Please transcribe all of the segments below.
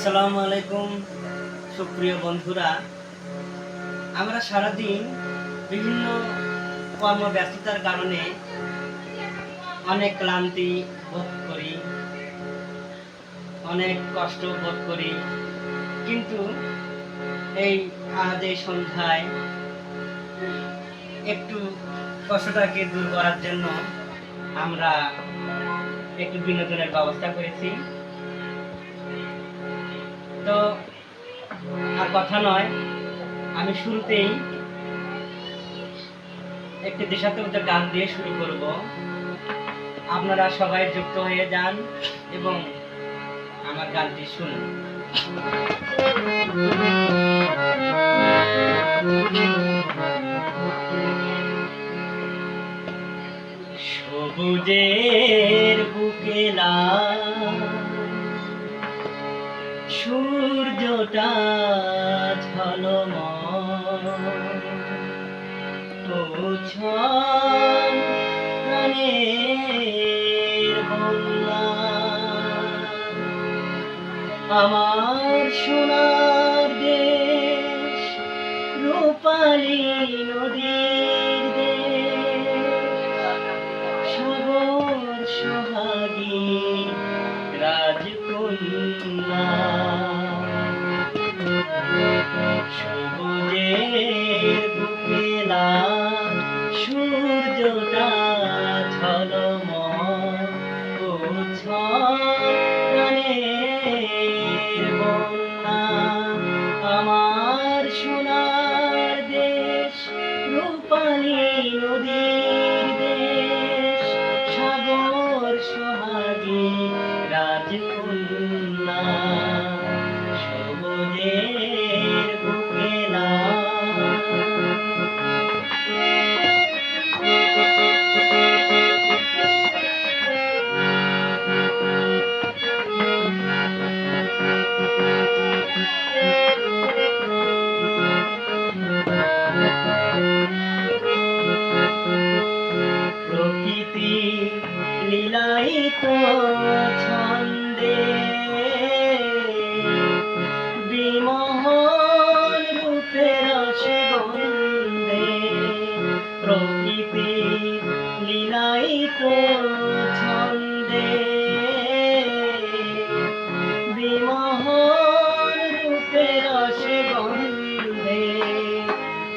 আসসালামু আলাইকুম, সুপ্রিয় বন্ধুরা। আমরা সারাদিন বিভিন্ন কর্মব্যস্ততার কারণে অনেক ক্লান্তি বোধ করি, অনেক কষ্ট বোধ করি। কিন্তু এই আজ এই সন্ধ্যায় একটু কষ্টটাকে দূর করার জন্য আমরা একটু বিনোদনের ব্যবস্থা করেছি। তো আর কথা নয়। আমি শুরুতেই একটি দেশাত্মকতার গান দিয়ে শুরু করব। আপনারা সবাই যুক্ত হয়ে যান এবং আমার গানটি শুনুন। সবুজের বুকে লাল সূর্যটা ঝলম প্রাণের বন্যা আমার সোনার দেশ রূপালী নদীর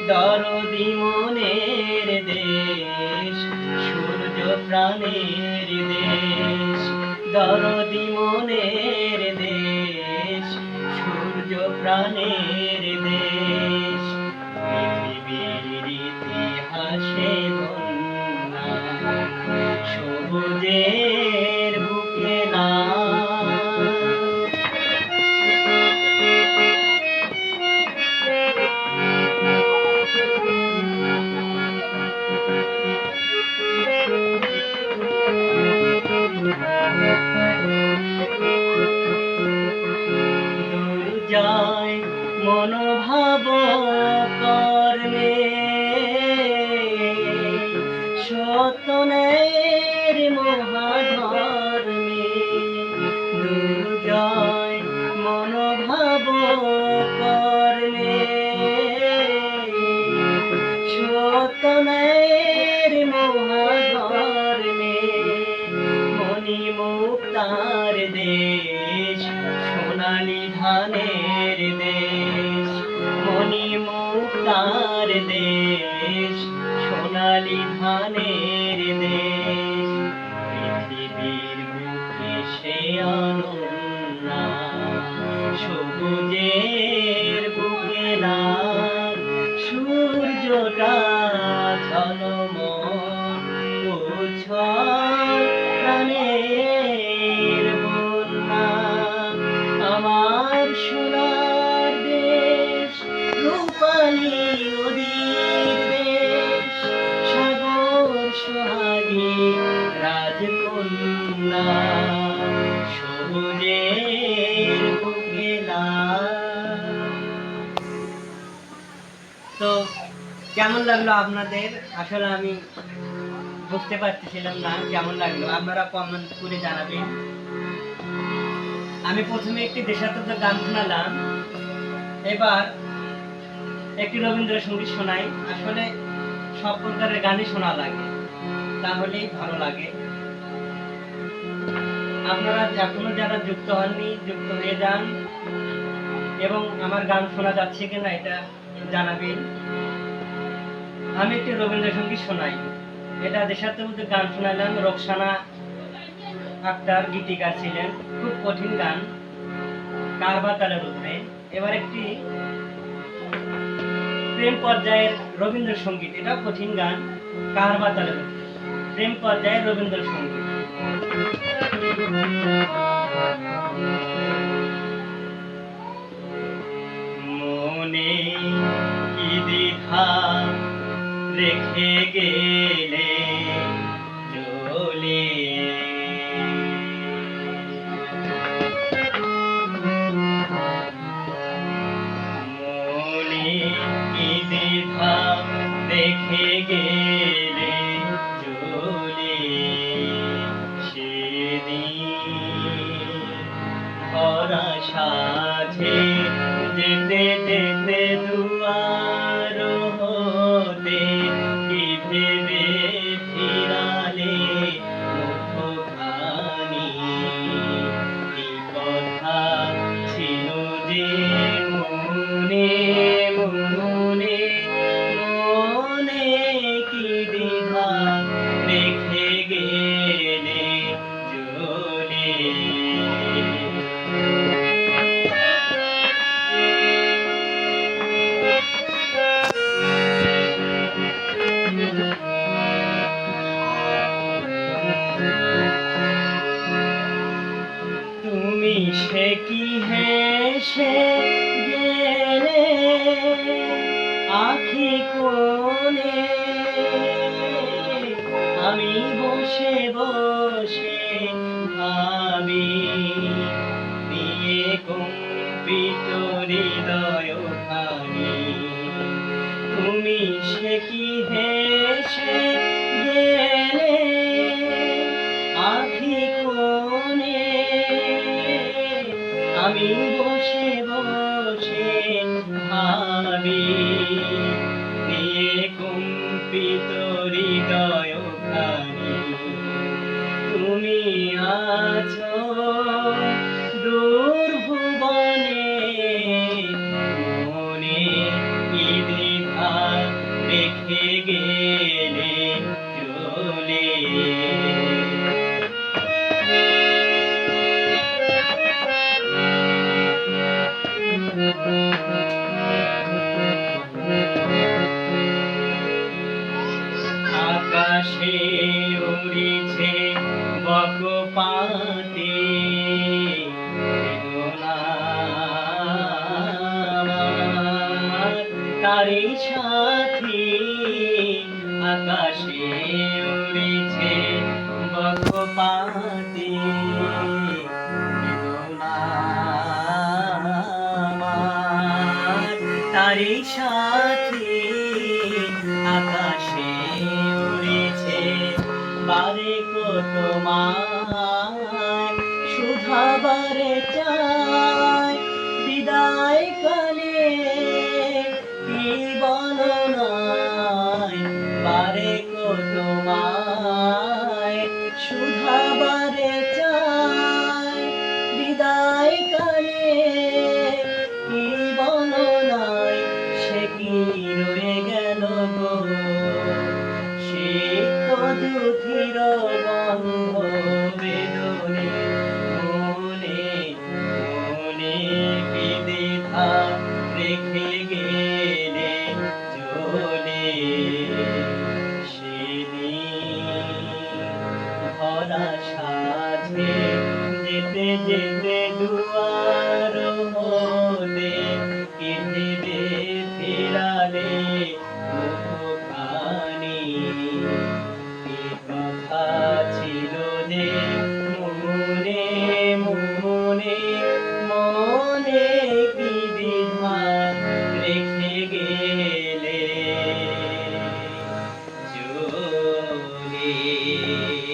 দরদি মনের দেশ সূর্য প্রাণের দেশ। দরদি মনের দেশ সূর্য প্রাণের ধানের দেশ মণি মুক্তার দেশ সোনালি ধানের লাগল আপনাদের? আসলে আমি বুঝতে পারতেছিলাম না কেমন লাগল। আপনারা কমেন্ট করে জানাবেন। আমি প্রথমে একটি দেশাত্মক গান শোনালাম। এবার একটি রবীন্দ্রসঙ্গীত শোনাই। আসলে সব প্রকারের গানই শোনা লাগে, তাহলেই ভালো লাগে। আপনারা এখনও যারা যুক্ত হননি, যুক্ত হয়ে যান। এবং আমার গান শোনা যাচ্ছে কিনা এটা জানাবেন। আমি একটি রবীন্দ্রসঙ্গীত শোনাই। এটা দেশাত্মক গান শোনালাম রোকসানা আক্তার গীতিকার ছিলেন। খুব কঠিন গান কারবা তালের উপরে। এবার একটি প্রেম পর্যায়ের রবীন্দ্রসঙ্গীত, এটা কঠিন গান কারবা তালের প্রেম পর্যায়ের রবীন্দ্রসঙ্গীত। মনে কি দ্বিধা রেখে গেলে চলে দ্বিধা রেখে গেলে চলে সেদিন ভরা আমি বসে বসে ভাবি দিয়ে কম্পিত হৃদয় খানি তুমি সে কি হেসে গেলে? আখি কোণে আমি বসে আকাশে উড়িছে বক পাতে তারি সাথী আকাশে উড়েছে। বারে কত মায় সুধাবারে চায়